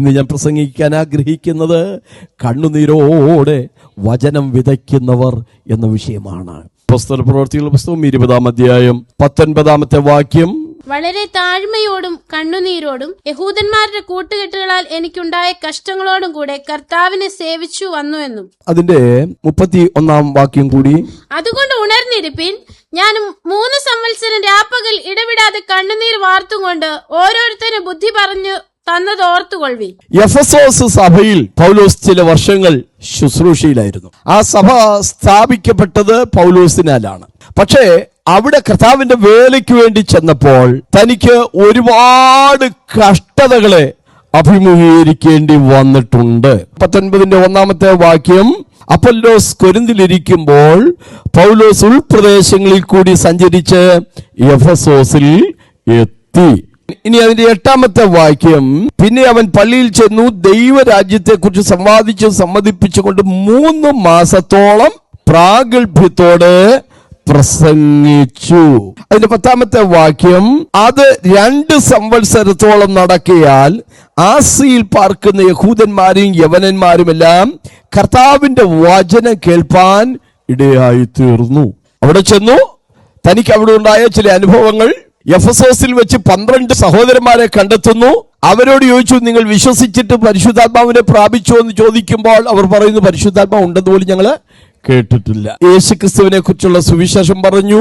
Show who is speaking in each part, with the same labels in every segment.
Speaker 1: ഇന്ന് ഞാൻ പ്രസംഗിക്കാൻ ആഗ്രഹിക്കുന്നത് കണ്ണുനീരോടെ വചനം വിതയ്ക്കുന്നവർ എന്ന വിഷയമാണ്. പുസ്തക പ്രവർത്തികളുടെ പുസ്തകം ഇരുപതാം അധ്യായം പത്തൊൻപതാമത്തെ വാക്യം.
Speaker 2: വളരെ താഴ്മയോടും കണ്ണുനീരോടും യഹൂദന്മാരുടെ കൂട്ടുകെട്ടുകളാൽ എനിക്കുണ്ടായ കഷ്ടങ്ങളോടും കൂടെ കർത്താവിനെ സേവിച്ചു വന്നു എന്നും.
Speaker 1: അതിന്റെ മുപ്പത്തി ഒന്നാം വാക്യം കൂടി.
Speaker 2: അതുകൊണ്ട് ഉണർന്നിരിപ്പിൻ ഞാൻ മൂന്ന് സംവത്സരം രാപ്പകൽ ഇടവിടാതെ കണ്ണുനീർ വാർത്തുകൊണ്ട് ഓരോരുത്തരും ബുദ്ധി പറഞ്ഞു തന്നത് ഓർത്തുകൊള്ളി
Speaker 1: എഫസോസ് സഭയിൽ പൗലോസ് ചില വർഷങ്ങൾ ശുശ്രൂഷയിലായിരുന്നു. ആ സഭ സ്ഥാപിക്കപ്പെട്ടത് പൗലോസിനാലാണ്. പക്ഷേ അവിടെ കർത്താവിന്റെ വേലയ്ക്ക് വേണ്ടി ചെന്നപ്പോൾ തനിക്ക് ഒരുപാട് കഷ്ടതകളെ അഭിമുഖീകരിക്കേണ്ടി വന്നിട്ടുണ്ട്. പത്തൊൻപതിന്റെ ഒന്നാമത്തെ വാക്യം അപ്പല്ലോസ് കൊരിന്തിലിരിക്കുമ്പോൾ പൗലോസ് ഉൾപ്രദേശങ്ങളിൽ കൂടി സഞ്ചരിച്ച് എഫസോസിൽ എത്തി. ഇനി അതിന്റെ എട്ടാമത്തെ വാക്യം. പിന്നെ അവൻ പള്ളിയിൽ ചെന്നു ദൈവരാജ്യത്തെ കുറിച്ച് സംവാദിച്ചു സമ്മതിപ്പിച്ചുകൊണ്ട് മൂന്ന് മാസത്തോളം പ്രാഗൽഭ്യത്തോടെ പ്രസംഗിച്ചു. അതിന്റെ പത്താമത്തെ വാക്യം അത് രണ്ട് സംവത്സരത്തോളം നടക്കിയാൽ ആസിയിൽ പാർക്കുന്ന യഹൂദന്മാരും യവനന്മാരും എല്ലാം കർത്താവിന്റെ വചനം കേൾപ്പാൻ ഇടയായി തീർന്നു അവിടെ ചെന്നു തനിക്ക് അവിടെ ഉണ്ടായ ചില അനുഭവങ്ങൾ എഫസോസിൽ വെച്ച് പന്ത്രണ്ട് സഹോദരന്മാരെ കണ്ടെത്തുന്നു. അവരോട് ചോദിച്ചു നിങ്ങൾ വിശ്വസിച്ചിട്ട് പരിശുദ്ധാത്മാവിനെ പ്രാപിച്ചു എന്ന് ചോദിക്കുമ്പോൾ അവർ പറയുന്നു പരിശുദ്ധാത്മാവ് ഉണ്ടെന്ന് പോലും ഞങ്ങൾ കേട്ടിട്ടില്ല. യേശുക്രിസ്തുവിനെ കുറിച്ചുള്ള സുവിശേഷം പറഞ്ഞു.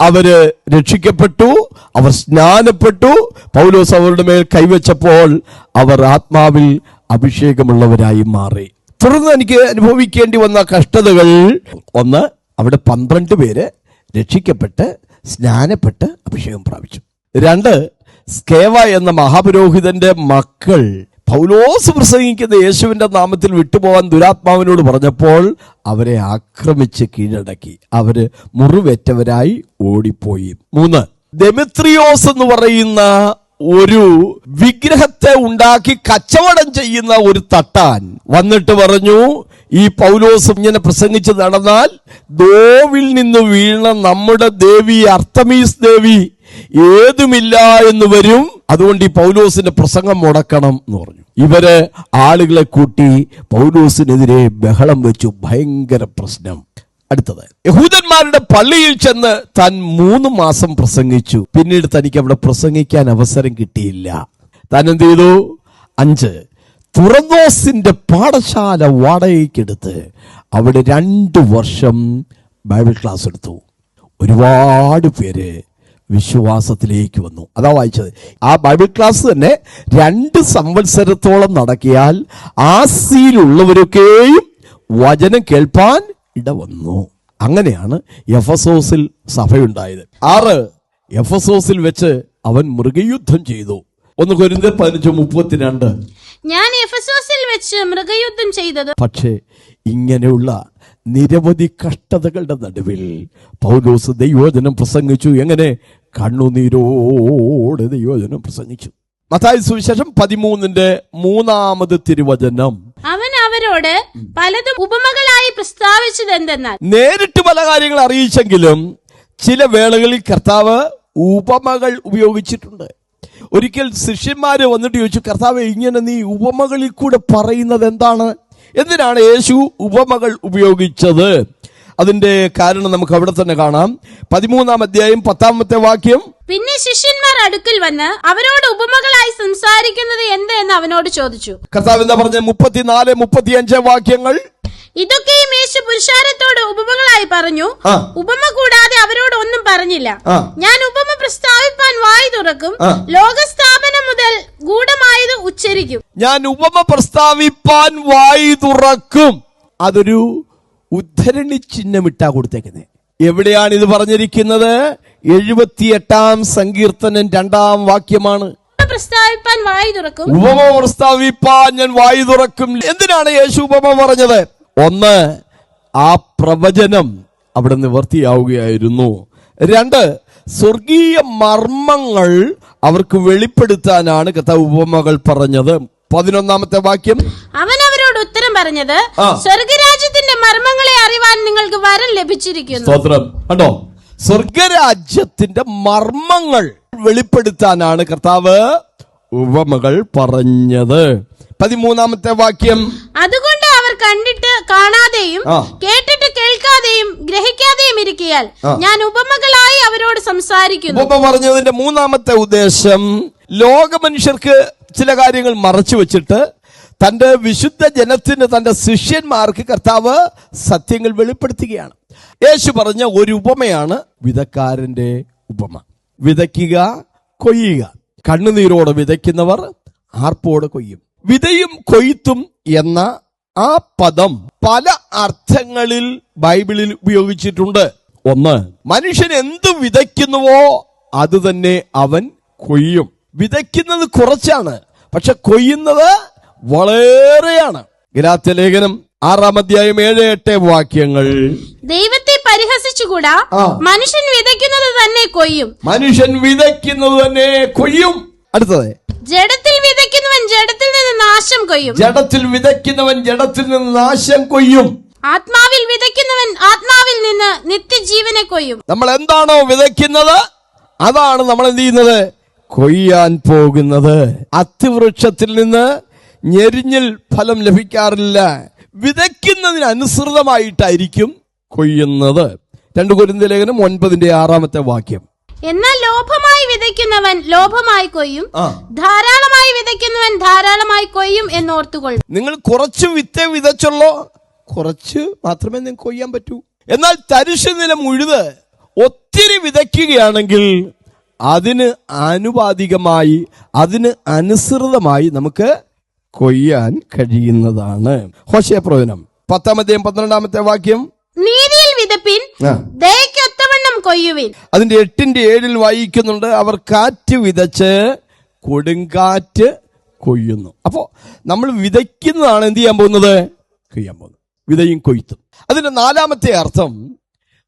Speaker 1: അവർ രക്ഷിക്കപ്പെട്ടു അവർ സ്നാനപ്പെട്ടു. പൗലോസ് അവരുടെ മേൽ കൈവച്ചപ്പോൾ അവർ ആത്മാവിൽ അഭിഷേകമുള്ളവരായി മാറി. തുടർന്ന് എനിക്ക് അനുഭവിക്കേണ്ടി വന്ന കഷ്ടതകൾ ഒന്ന് അവിടെ പന്ത്രണ്ട് പേര് രക്ഷിക്കപ്പെട്ട് സ്നാനപ്പെട്ട് അഭിഷേകം പ്രാപിച്ചു. രണ്ട് സ്കേവ എന്ന മഹാപുരോഹിതന്റെ മക്കൾ പൗലോസ് പ്രസംഗിക്കുന്ന യേശുവിന്റെ നാമത്തിൽ വിട്ടുപോകാൻ ദുരാത്മാവിനോട് പറഞ്ഞപ്പോൾ അവരെ ആക്രമിച്ച് കീഴടക്കി. അവർ മുറിവേറ്റവരായി ഓടിപ്പോയി. മൂന്ന് ഡെമിത്രിയോസ് എന്ന് പറയുന്ന ഒരു വിഗ്രഹത്തെ ഉണ്ടാക്കി കച്ചവടം ചെയ്യുന്ന ഒരു തട്ടാൻ വന്നിട്ട് പറഞ്ഞു ഈ പൗലോസ് ഇങ്ങനെ പ്രസംഗിച്ച് നടന്നാൽ ദോവിൽ നിന്ന് വീണ നമ്മുടെ ദേവി അർത്തമീസ് ദേവി ഏതുമില്ല എന്ന് വരും. അതുകൊണ്ട് ഈ പൗലോസിന്റെ പ്രസംഗം മുടക്കണം എന്ന് പറഞ്ഞു. ഇവർ ആളുകളെ കൂട്ടി പൗലോസിനെതിരെ ബഹളം വെച്ചു. ഭയങ്കര പ്രശ്നം. അടുത്തത്. യഹൂദന്മാരുടെ പള്ളിയിൽ ചെന്ന് താൻ മൂന്ന് മാസം പ്രസംഗിച്ചു. പിന്നീട് തനിക്ക് അവിടെ പ്രസംഗിക്കാൻ അവസരം കിട്ടിയില്ല. താൻ എന്ത് ചെയ്തു? അഞ്ച്. തുറന്നോസിന്റെ പാഠശാല വാടകയ്ക്കെടുത്ത് അവിടെ രണ്ട് വർഷം ബൈബിൾ ക്ലാസ് എടുത്തു. ഒരുപാട് പേര് വിശ്വാസത്തിലേക്ക് വന്നു. അതാ വായിച്ചത്. ആ ബൈബിൾ ക്ലാസ് തന്നെ രണ്ട് സംവത്സരത്തോളം നടക്കിയാൽ ആസിയിലുള്ളവരൊക്കെയും വചനം കേൾപ്പാൻ ഇടവന്നു. അങ്ങനെയാണ് എഫസോസിൽ സഭയുണ്ടായത്. ആറ് എഫസോസിൽ വെച്ച് അവൻ മൃഗയുദ്ധം ചെയ്തു. ഒന്ന് കൊരിന്ത പതിനഞ്ച് മുപ്പത്തിരണ്ട്.
Speaker 2: ഞാൻ എഫസോസിൽ വെച്ച് മൃഗയുദ്ധം ചെയ്തത്.
Speaker 1: പക്ഷേ ഇങ്ങനെയുള്ള നിരവധി കഷ്ടതകളുടെ നടുവിൽ പൗലോസ് ദൈവോചനം പ്രസംഗിച്ചു. എങ്ങനെ? കണ്ണുനീരോടെ ദൈവോചനം പ്രസംഗിച്ചു. മത്തായി സുവിശേഷം പതിമൂന്നിന്റെ മൂന്നാമത് തിരുവചനം.
Speaker 2: അവൻ അവരോട് പലതും ഉപമകളായി പ്രസ്താവിച്ചത് എന്തെന്നാൽ
Speaker 1: നേരിട്ട് പല കാര്യങ്ങൾ അറിയിച്ചെങ്കിലും ചില വേളകളിൽ കർത്താവ് ഉപമകൾ ഉപയോഗിച്ചിട്ടുണ്ട്. ഒരിക്കൽ ശിഷ്യന്മാര് വന്നിട്ട് ചോദിച്ചു കർത്താവ് ഇങ്ങനെ നീ ഉപമകളിൽ കൂടെ പറയുന്നത് എന്താണ്? എന്തിനാണ് യേശു ഉപമകൾ ഉപയോഗിച്ചത്? അതിന്റെ കാരണം നമുക്ക് അവിടെ തന്നെ കാണാം. പതിമൂന്നാം അധ്യായം പത്താമത്തെ വാക്യം.
Speaker 2: പിന്നെ ശിഷ്യന്മാർ അടുക്കൽ വന്ന് അവരോട് ഉപമകളായി സംസാരിക്കുന്നത് എന്ത് എന്ന് അവനോട് ചോദിച്ചു.
Speaker 1: കർത്താവ് എന്താ പറഞ്ഞ മുപ്പത്തിനാല് മുപ്പത്തിയഞ്ച് വാക്യങ്ങൾ.
Speaker 2: ഇതൊക്കെയും യേശു പുരുഷാരത്തോട് ഉപമകളായി പറഞ്ഞു. ഉപമ കൂടാതെ അവരോട് ഒന്നും പറഞ്ഞില്ല. ഞാൻ ഉപമ പ്രസ്താവിപ്പാൻ വായി തുറക്കും. ലോകസ്ഥാപനം മുതൽ ഗൂഢമായത് ഉച്ചരിക്കും.
Speaker 1: ഞാൻ ഉപമ പ്രസ്താവിപ്പാൻ വായി തുറക്കും. അതൊരു ഉദ്ധരണി ചിഹ്നം ഇട്ടാ കൊടുത്തേക്കുന്നത് എവിടെയാണ് ഇത് പറഞ്ഞിരിക്കുന്നത്? എഴുപത്തിയെട്ടാം സങ്കീർത്തനം രണ്ടാം വാക്യമാണ്.
Speaker 2: ഉപമ പ്രസ്താവിപ്പാൻ വായി തുറക്കും.
Speaker 1: ഉപമ പ്രസ്താവിപ്പാൻ ഞാൻ വായി തുറക്കും. എന്തിനാണ് യേശു ഉപമ പറഞ്ഞത്? ഒന്ന് ആ പ്രവചനം അവിടെ നിവർത്തിയാവുകയായിരുന്നു. രണ്ട് സ്വർഗീയ മർമ്മങ്ങൾ അവർക്ക് വെളിപ്പെടുത്താനാണ് കഥ ഉപമകൾ പറഞ്ഞത്. പതിനൊന്നാമത്തെ വാക്യം.
Speaker 2: അവൻ അവരോട് ഉത്തരം പറഞ്ഞത്. സ്വർഗരാജ്യത്തിന്റെ മർമ്മങ്ങളെ അറിവാൻ നിങ്ങൾക്ക് വരം ലഭിച്ചിരിക്കുന്നു.
Speaker 1: സ്തോത്രം. കണ്ടോ? സ്വർഗരാജ്യത്തിന്റെ മർമ്മങ്ങൾ വെളിപ്പെടുത്താനാണ് കർത്താവ് ഉപമകൾ പറഞ്ഞത്. പതിമൂന്നാമത്തെ വാക്യം.
Speaker 2: അതുകൊണ്ട് കണ്ടിട്ട് കാണാതെയും കേട്ടിട്ട് കേൾക്കാതെയും ഗ്രഹിക്കാതെയും ഇരിക്കിയാൽ ഞാൻ ഉപമകളായി അവരോട് സംസാരിക്കുന്നു.
Speaker 1: ഉപമ പറഞ്ഞതിന്റെ മൂന്നാമത്തെ ഉദ്ദേശം ലോക മനുഷ്യർക്ക് ചില കാര്യങ്ങൾ മറച്ചു വെച്ചിട്ട് തന്റെ വിശുദ്ധ ജനത്തിന് തന്റെ ശിഷ്യന്മാർക്ക് കർത്താവ് സത്യങ്ങൾ വെളിപ്പെടുത്തുകയാണ്. യേശു പറഞ്ഞ ഒരു ഉപമയാണ് വിതക്കാരന്റെ ഉപമ. വിതയ്ക്കുക കൊയ്യുക. കണ്ണുനീരോടെ വിതയ്ക്കുന്നവർ ആർപ്പോടെ കൊയ്യും. വിതയും കൊയ്ത്തും എന്ന ആ പദം പല അർത്ഥങ്ങളിൽ ബൈബിളിൽ ഉപയോഗിച്ചിട്ടുണ്ട്. ഒന്ന് മനുഷ്യൻ എന്ത് വിതയ്ക്കുന്നുവോ അത് തന്നെ അവൻ കൊയ്യും. വിതയ്ക്കുന്നത് കുറച്ചാണ് പക്ഷെ കൊയ്യുന്നത് വളരെയാണ്. ഗലാത്യ ലേഖനം ആറാം അധ്യായം ഏഴ് എട്ട് വാക്യങ്ങൾ.
Speaker 2: ദൈവത്തെ പരിഹസിച്ചുകൂടാ. മനുഷ്യൻ വിതയ്ക്കുന്നത് തന്നെ കൊയ്യും.
Speaker 1: മനുഷ്യൻ വിതയ്ക്കുന്നത് തന്നെ കൊയ്യും. അടുത്തത്.
Speaker 2: ജഡത്തിൽ വിതയ്ക്കുന്നവൻ ജഡത്തിൽ നിന്ന് നാശം കൊയ്യും.
Speaker 1: ജഡത്തിൽ വിതയ്ക്കുന്നവൻ ജഡത്തിൽ നിന്ന് നാശം കൊയ്യും.
Speaker 2: ആത്മാവിൽ വിതയ്ക്കുന്നവൻ ആത്മാവിൽ നിന്ന് നിത്യജീവനെ കൊയ്യും.
Speaker 1: നമ്മൾ എന്താണോ വിതയ്ക്കുന്നത്? അതാണ് നമ്മൾ എന്ത് ചെയ്യുന്നത്? കൊയ്യാൻ പോകുന്നത്. അത്തിവൃക്ഷത്തിൽ നിന്ന് ഞെരിഞ്ഞിൽ ഫലം ലഭിക്കാറില്ല. വിതയ്ക്കുന്നതിന് അനുസൃതമായിട്ടായിരിക്കും കൊയ്യുന്നത്. രണ്ട് കുരുന്ത ലേഖനം ഒൻപതിന്റെ ആറാമത്തെ വാക്യം.
Speaker 2: എന്നാൽ ലോഭമായി വിതയ്ക്കുന്നവൻ ലോഭമായി കൊയ്യും ധാരാളമായി വിതയ്ക്കുന്നവൻ ധാരാളമായി കൊയ്യും എന്നോർത്തുകൊള്ളും.
Speaker 1: നിങ്ങൾ കുറച്ച് വിത്ത് വിതച്ചുള്ളോ? കുറച്ച് മാത്രമേ നിങ്ങൾക്ക് കൊയ്യാൻ പറ്റൂ. എന്നാൽ തരിശു നിലം ഉഴുത് ഒത്തിരി വിതയ്ക്കുകയാണെങ്കിൽ അതിന് ആനുപാതികമായി അതിന് അനുസൃതമായി നമുക്ക് കൊയ്യാൻ കഴിയുന്നതാണ്. ഹോശയ പ്രവചനം. പത്താമത്തെയും പന്ത്രണ്ടാമത്തെ വാക്യം.
Speaker 2: നീതിയിൽ വിതപ്പിൻ കൊയ്യുവിൻ.
Speaker 1: അതിന്റെ എട്ടിന്റെ ഏഴിൽ വായിക്കുന്നുണ്ട് അവർ കാറ്റ് വിതച്ച് കൊടുങ്കാറ്റ് കൊയ്യുന്നു. അപ്പോ നമ്മൾ വിതയ്ക്കുന്നതാണ് എന്ത് ചെയ്യാൻ പോകുന്നത്? കൊയ്യാൻ പോകുന്നത്. വിതയും കൊയ്ത്തും. അതിന്റെ നാലാമത്തെ അർത്ഥം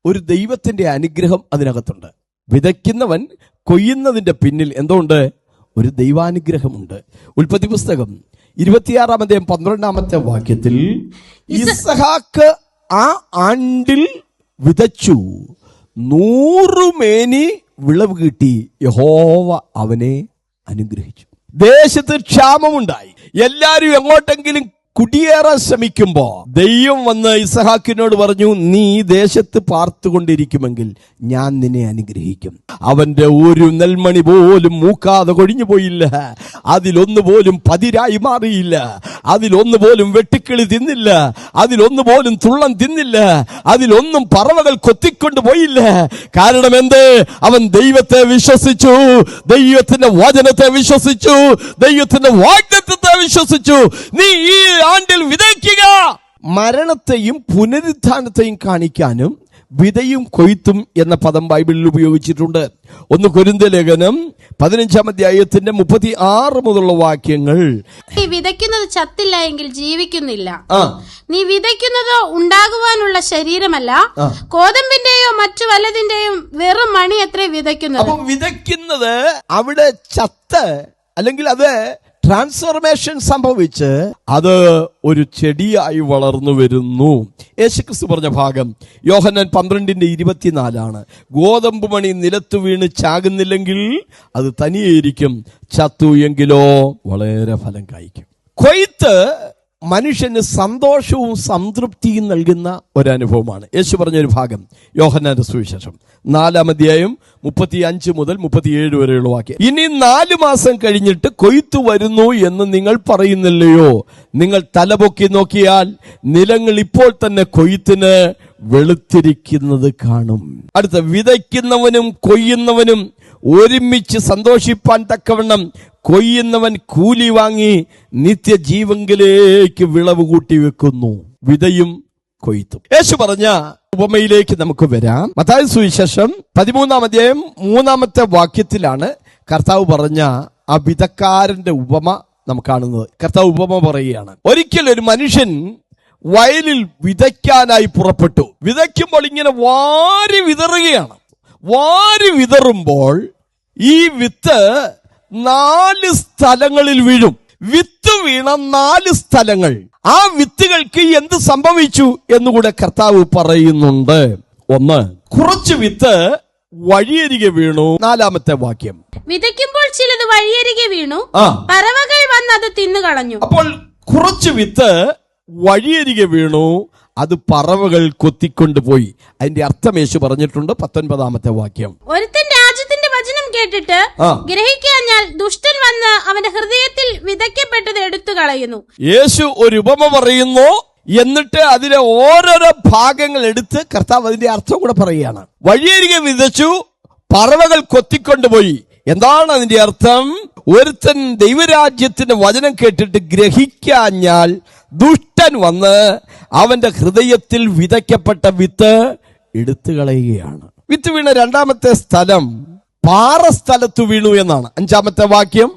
Speaker 1: ഒരു ദൈവത്തിന്റെ അനുഗ്രഹം അതിനകത്തുണ്ട്. വിതയ്ക്കുന്നവൻ കൊയ്യുന്നതിന്റെ പിന്നിൽ എന്തുകൊണ്ട് ഒരു ദൈവാനുഗ്രഹമുണ്ട്. ഉൽപ്പത്തി പുസ്തകം ഇരുപത്തിയാറാമത്തെ പന്ത്രണ്ടാമത്തെ വാക്യത്തിൽ ഇസഹാക്ക് ആ ആണ്ടിൽ വിതച്ചു. നൂറുമേനി വിളവ് കിട്ടി. യഹോവ അവനെ അനുഗ്രഹിച്ചു. ദേശത്ത് ക്ഷാമമുണ്ടായി. എല്ലാരും എങ്ങോട്ടെങ്കിലും കുടിയേറാൻ ശ്രമിക്കുമ്പോ ദൈവം വന്ന് ഇസഹാക്കിനോട് പറഞ്ഞു നീ ദേശത്ത് പാർത്തുകൊണ്ടിരിക്കുമെങ്കിൽ ഞാൻ നിന്നെ അനുഗ്രഹിക്കും. അവന്റെ ഒരു നെൽമണി പോലും മൂക്കാതെ കൊഴിഞ്ഞു പോയില്ല. അതിലൊന്നു പോലും പതിരായി മാറിയില്ല. അതിലൊന്നു പോലും വെട്ടിക്കിളി തിന്നില്ല. അതിലൊന്നു പോലും തുള്ളം തിന്നില്ല. അതിലൊന്നും പറവകൾ കൊത്തിക്കൊണ്ട് പോയില്ല. കാരണം എന്ത്? അവൻ ദൈവത്തെ വിശ്വസിച്ചു. ദൈവത്തിന്റെ വചനത്തെ വിശ്വസിച്ചു. ദൈവത്തിന്റെ വാഗ്ദത്വത്തെ വിശ്വസിച്ചു. നീ ഈ ആണ്ടിൽ വിതയ്ക്കുക. മരണത്തെയും പുനരുത്ഥാനത്തെയും കാണിക്കാനും വിതയും കൊയ്ത്തും എന്ന പദം ബൈബിളിൽ ഉപയോഗിച്ചിട്ടുണ്ട്. ഒന്ന് കുരുന്ത ലേഖനം പതിനഞ്ചാം അധ്യായത്തിന്റെ മുപ്പത്തി ആറ് മുതലുള്ള വാക്യങ്ങൾ.
Speaker 2: നീ വിതയ്ക്കുന്നത് ചത്തില്ല എങ്കിൽ ജീവിക്കുന്നില്ല. നീ വിതയ്ക്കുന്നത് ഉണ്ടാകുവാനുള്ള ശരീരമല്ല. കോതമ്പിന്റെയോ മറ്റു വല്ലതിന്റെയും വെറും മണി എത്ര വിതയ്ക്കുന്നത്.
Speaker 1: അപ്പൊ വിതയ്ക്കുന്നത് അവിടെ ചത്ത് അല്ലെങ്കിൽ അത് ട്രാൻസ്ഫർമേഷൻ സംഭവിച്ച് അത് ഒരു ചെടിയായി വളർന്നു വരുന്നു. യേശുക്രിസ്തു പറഞ്ഞ ഭാഗം യോഹന്നാൻ പന്ത്രണ്ടിന്റെ ഇരുപത്തിനാലാണ്. ഗോതമ്പ് മണി നിലത്ത് വീണ് ചാകുന്നില്ലെങ്കിൽ അത് തനിയേയിരിക്കും. ചത്തു എങ്കിലോ വളരെ ഫലം കായ്ക്കും. കൊയ്ത്ത് മനുഷ്യന് സന്തോഷവും സംതൃപ്തിയും നൽകുന്ന ഒരനുഭവമാണ്. യേശു പറഞ്ഞൊരു ഭാഗം. യോഹന്നാന്റെ സുവിശേഷം. നാലാം അധ്യായം മുപ്പത്തി അഞ്ച് മുതൽ മുപ്പത്തിയേഴ് വരെയുള്ള വാക്യം. ഇനി നാലു മാസം കഴിഞ്ഞിട്ട് കൊയ്ത്തു വരുന്നു എന്ന് നിങ്ങൾ പറയുന്നില്ലയോ? നിങ്ങൾ തലപൊക്കി നോക്കിയാൽ നിലങ്ങൾ ഇപ്പോൾ തന്നെ കൊയ്ത്തിന് വെളുത്തിരിക്കുന്നത് കാണും. അടുത്ത വിതയ്ക്കുന്നവനും കൊയ്യുന്നവനും ഒരുമിച്ച് സന്തോഷിപ്പാൻ തക്കവണ്ണം കൊയ്യുന്നവൻ കൂലി വാങ്ങി നിത്യജീവങ്കിലേക്ക് വിളവ് കൂട്ടി വെക്കുന്നു. വിതയും കൊയ്ത്തും. യേശു പറഞ്ഞ ഉപമയിലേക്ക് നമുക്ക് വരാം. മതായ സുവിശേഷം പതിമൂന്നാം അധ്യായം മൂന്നാമത്തെ വാക്യത്തിലാണ് കർത്താവ് പറഞ്ഞ ആ വിതക്കാരന്റെ ഉപമ നമുക്ക് കാണുന്നത്. കർത്താവ് ഉപമ പറയുകയാണ്. ഒരിക്കൽ ഒരു മനുഷ്യൻ വയലിൽ വിതയ്ക്കാനായി പുറപ്പെട്ടു. വിതയ്ക്കുമ്പോൾ ഇങ്ങനെ വാരി വിതറുകയാണ്. വാരി വിതറുമ്പോൾ ഈ വിത്ത് നാല് സ്ഥലങ്ങളിൽ വീഴും. വിത്ത് വീണ നാല് സ്ഥലങ്ങൾ. ആ വിത്തുകൾക്ക് എന്ത് സംഭവിച്ചു എന്നുകൂടെ കർത്താവ് പറയുന്നുണ്ട്. ഒന്ന് കുറച്ച് വിത്ത് വഴിയരികെ വീണു. നാലാമത്തെ വാക്യം.
Speaker 2: വിതയ്ക്കുമ്പോൾ ചിലത് വഴിയരികെ വീണു. പറവകൾ വന്ന് അത് തിന്നു കളഞ്ഞു
Speaker 1: അപ്പോൾ കുറച്ച് വിത്ത് വഴിയരികെ വീണു. അത് പറവകൾ കൊത്തിക്കൊണ്ടുപോയി. അതിന്റെ അർത്ഥം യേശു പറഞ്ഞിട്ടുണ്ട് പത്തൊൻപതാമത്തെ വാക്യം.
Speaker 2: ഒരുത്തൻ കേട്ടിട്ട്. ഗ്രഹിക്കാഞ്ഞാൽ ദുഷ്ടൻ വന്ന് അവന്റെ ഹൃദയത്തിൽ വിതയ്ക്കപ്പെട്ടത് എടുത്തു കളയുന്നു.
Speaker 1: യേശു ഒരു ഉപമ പറയുന്നു എന്നിട്ട് അതിലെ ഓരോരോ ഭാഗങ്ങൾ എടുത്ത് കർത്താവ് അതിന്റെ അർത്ഥം കൂടെ പറയുകയാണ്. വഴിയരികെ വിതച്ചു പറവകൾ കൊത്തിക്കൊണ്ടുപോയി. എന്താണ് അതിന്റെ അർത്ഥം? ഒരുത്തൻ ദൈവരാജ്യത്തിന്റെ വചനം കേട്ടിട്ട് ഗ്രഹിക്കാഞ്ഞാൽ ദുഷ്ടൻ വന്ന് അവന്റെ ഹൃദയത്തിൽ വിതയ്ക്കപ്പെട്ട വിത്ത് എടുത്തു കളയുകയാണ്. വിത്ത് വീണ രണ്ടാമത്തെ സ്ഥലം പാറ സ്ഥലത്ത് വീണു എന്നാണ്. അഞ്ചാമത്തെ വാക്യം.